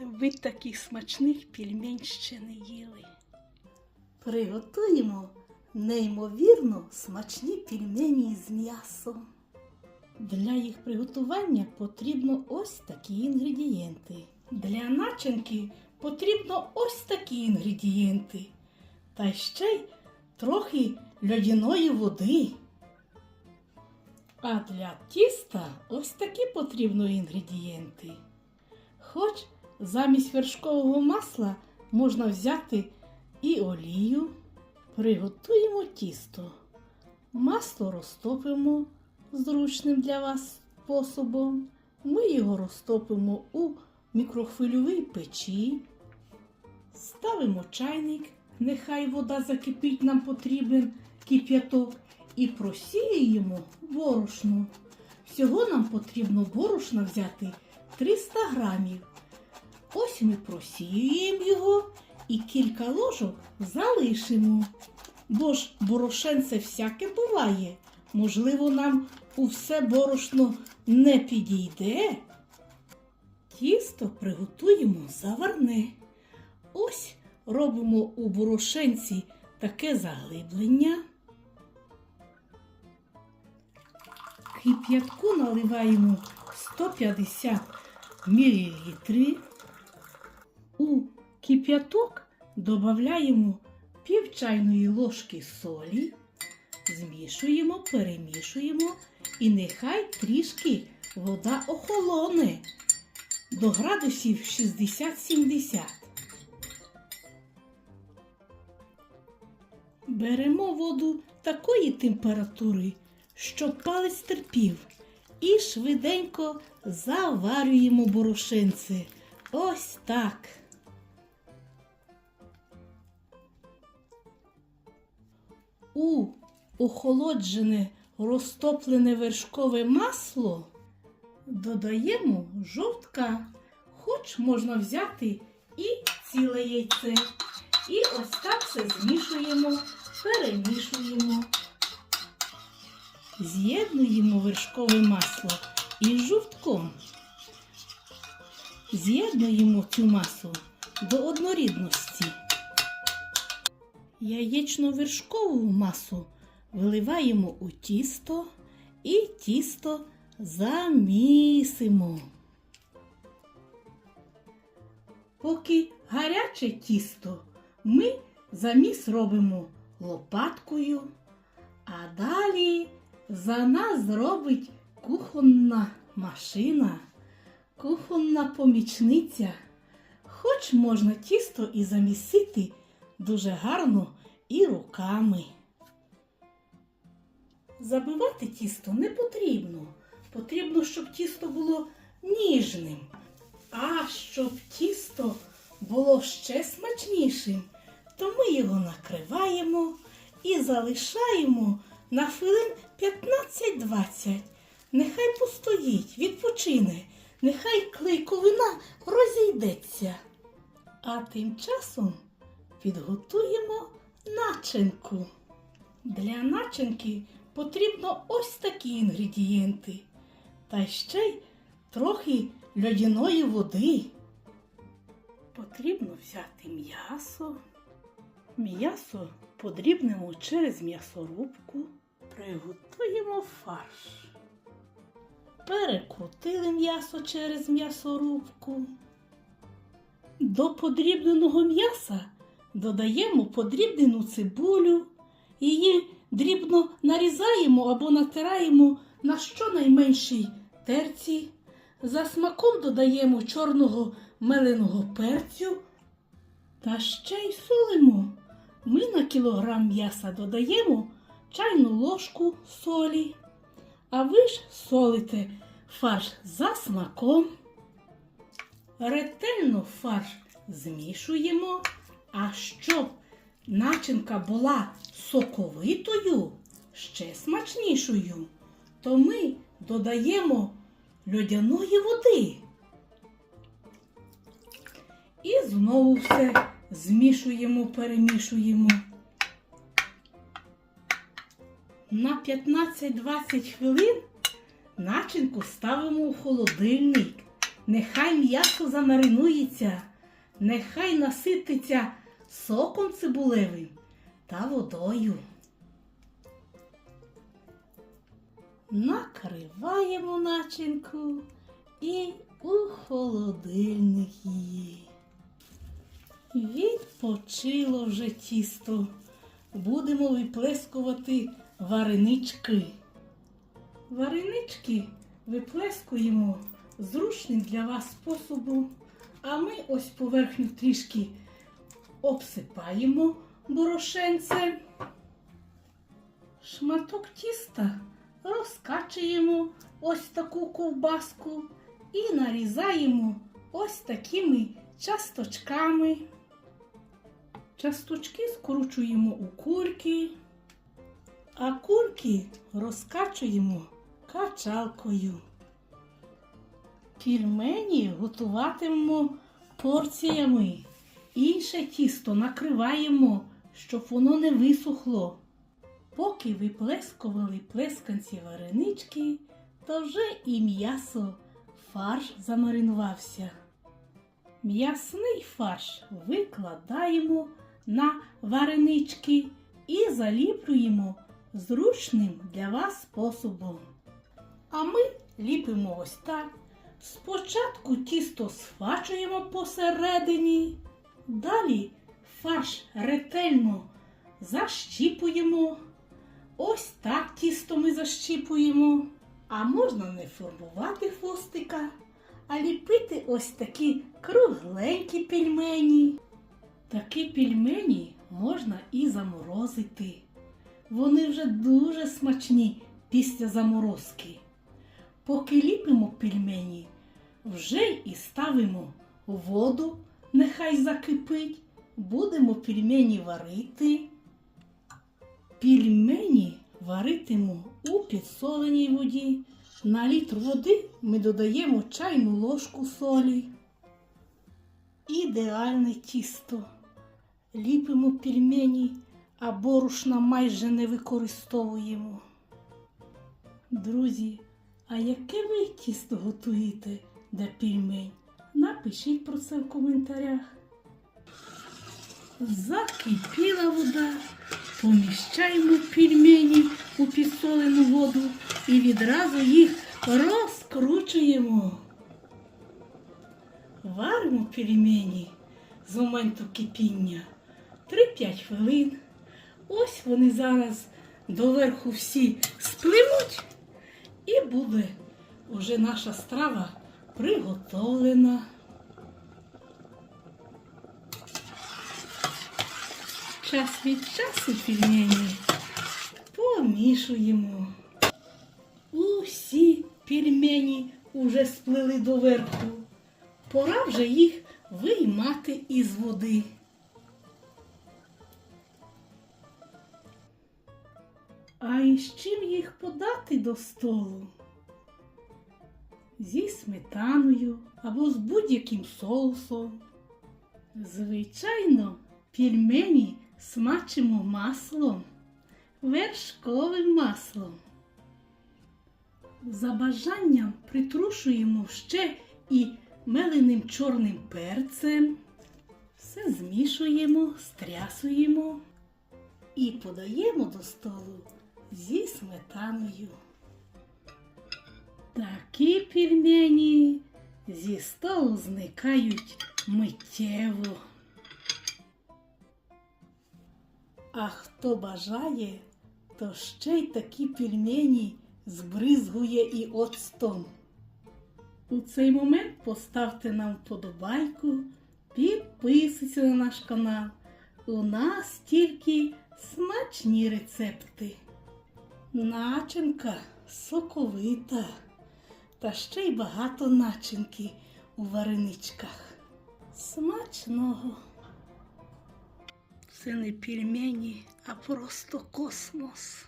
Ви таких смачних пельмень ще не їли. Приготуємо неймовірно смачні пельмені з м'ясом. Для їх приготування потрібно ось такі інгредієнти. Для начинки потрібно ось такі інгредієнти. Та ще й трохи льодяної води. А для тіста ось такі потрібно інгредієнти. Хоч замість вершкового масла можна взяти і олію. Приготуємо тісто. Масло розтопимо зручним для вас способом. Ми його розтопимо у мікрохвильовій печі. Ставимо чайник, нехай вода закипить, нам потрібен кип'яток, і просіюємо борошно. Всього нам потрібно борошна взяти 300 грамів. Ось ми просіюємо його і кілька ложок залишимо. Бо ж борошенце всяке буває. Можливо, нам у все борошно не підійде. Тісто приготуємо заварне. Ось робимо у борошенці таке заглиблення. Кип'ятку наливаємо 150 мл. У кип'яток додаємо пів чайної ложки солі, змішуємо, перемішуємо і нехай трішки вода охолоне до градусів 60-70. Беремо воду такої температури, щоб палець терпів, і швиденько заварюємо борошенце. Ось так. У охолоджене розтоплене вершкове масло додаємо жовтка, хоч можна взяти і ціле яйце. І ось так все змішуємо, перемішуємо. З'єднуємо вершкове масло із жовтком. З'єднуємо цю масу до однорідності. Яєчно-вершкову масу виливаємо у тісто і тісто замісимо. Поки гаряче тісто, ми заміс робимо лопаткою, а далі за нас зробить кухонна машина, кухонна помічниця. Хоч можна тісто і замісити дуже гарно і руками. Забивати тісто не потрібно. Потрібно, щоб тісто було ніжним. А щоб тісто було ще смачнішим, то ми його накриваємо і залишаємо на хвилин 15-20. Нехай постоїть, відпочине, нехай клейковина розійдеться. А тим часом підготуємо начинку. Для начинки потрібно ось такі інгредієнти. Та ще й трохи льодяної води. Потрібно взяти м'ясо. М'ясо подрібнемо через м'ясорубку. Приготуємо фарш. Перекрутили м'ясо через м'ясорубку. До подрібненого м'яса додаємо подрібнену цибулю. Її дрібно нарізаємо або натираємо на щонайменшій терці. За смаком додаємо чорного меленого перцю та ще й солимо. Ми на кілограм м'яса додаємо чайну ложку солі. А ви ж солите фарш за смаком. Ретельно фарш змішуємо, а щоб начинка була соковитою, ще смачнішою, то ми додаємо льодяної води. І знову все змішуємо, перемішуємо. На 15-20 хвилин начинку ставимо у холодильник нехай м'ясо замаринується, нехай насититься соком цибулевим та водою. Накриваємо начинку і у холодильник її. Відпочило вже тісто. Будемо виплескувати варенички. Варенички виплескуємо зручним для вас способом. А ми ось поверхню трішки обсипаємо борошенцем. Шматок тіста розкачуємо ось таку ковбаску і нарізаємо ось такими часточками. Часточки скручуємо у кульки, а кульки розкачуємо качалкою. Пільмені готуватимемо порціями. Інше тісто накриваємо, щоб воно не висохло. Поки виплескували плесканці варенички, то вже і м'ясо фарш замаринувався. М'ясний фарш викладаємо на варенички і заліплюємо зручним для вас способом. А ми ліпимо ось так. Спочатку тісто сфачуємо посередині, далі фарш ретельно защіпуємо. Ось так тісто ми защіпуємо. А можна не формувати хвостика, а ліпити ось такі кругленькі пельмені. Такі пельмені можна і заморозити. Вони вже дуже смачні після заморозки. Поки ліпимо пельмені, вже і ставимо воду, нехай закипить. Будемо пельмені варити. Пельмені варитиму у підсоленій воді. На літр води ми додаємо чайну ложку солі. Ідеальне тісто. Ліпимо пельмені, а борошна майже не використовуємо. Друзі, а яке ви тісто готуєте для пельмень? Напишіть про це в коментарях. Закипіла вода, поміщаємо пельмені у підсолену воду і відразу їх розкручуємо. Варимо пельмені з моменту кипіння 3-5 хвилин. Ось вони зараз доверху всі спливуть і буде уже наша страва приготовлена. Час від часу пельмені помішуємо. Усі пельмені уже сплили доверху. Пора вже їх виймати із води. А із чим їх подати до столу? Зі сметаною або з будь-яким соусом. Звичайно, пельмені смачимо маслом, вершковим маслом. За бажанням притрушуємо ще і меленим чорним перцем. Все змішуємо, стрясуємо і подаємо до столу зі сметаною. Такі пельмені зі столу зникають миттєво. А хто бажає, то ще й такі пельмені збризгує і оцтом. У цей момент поставте нам вподобайку, підписуйтесь на наш канал. У нас тільки смачні рецепти. Начинка соковита, та ще й багато начинки у вареничках. Смачного. Це не пельмені, а просто космос.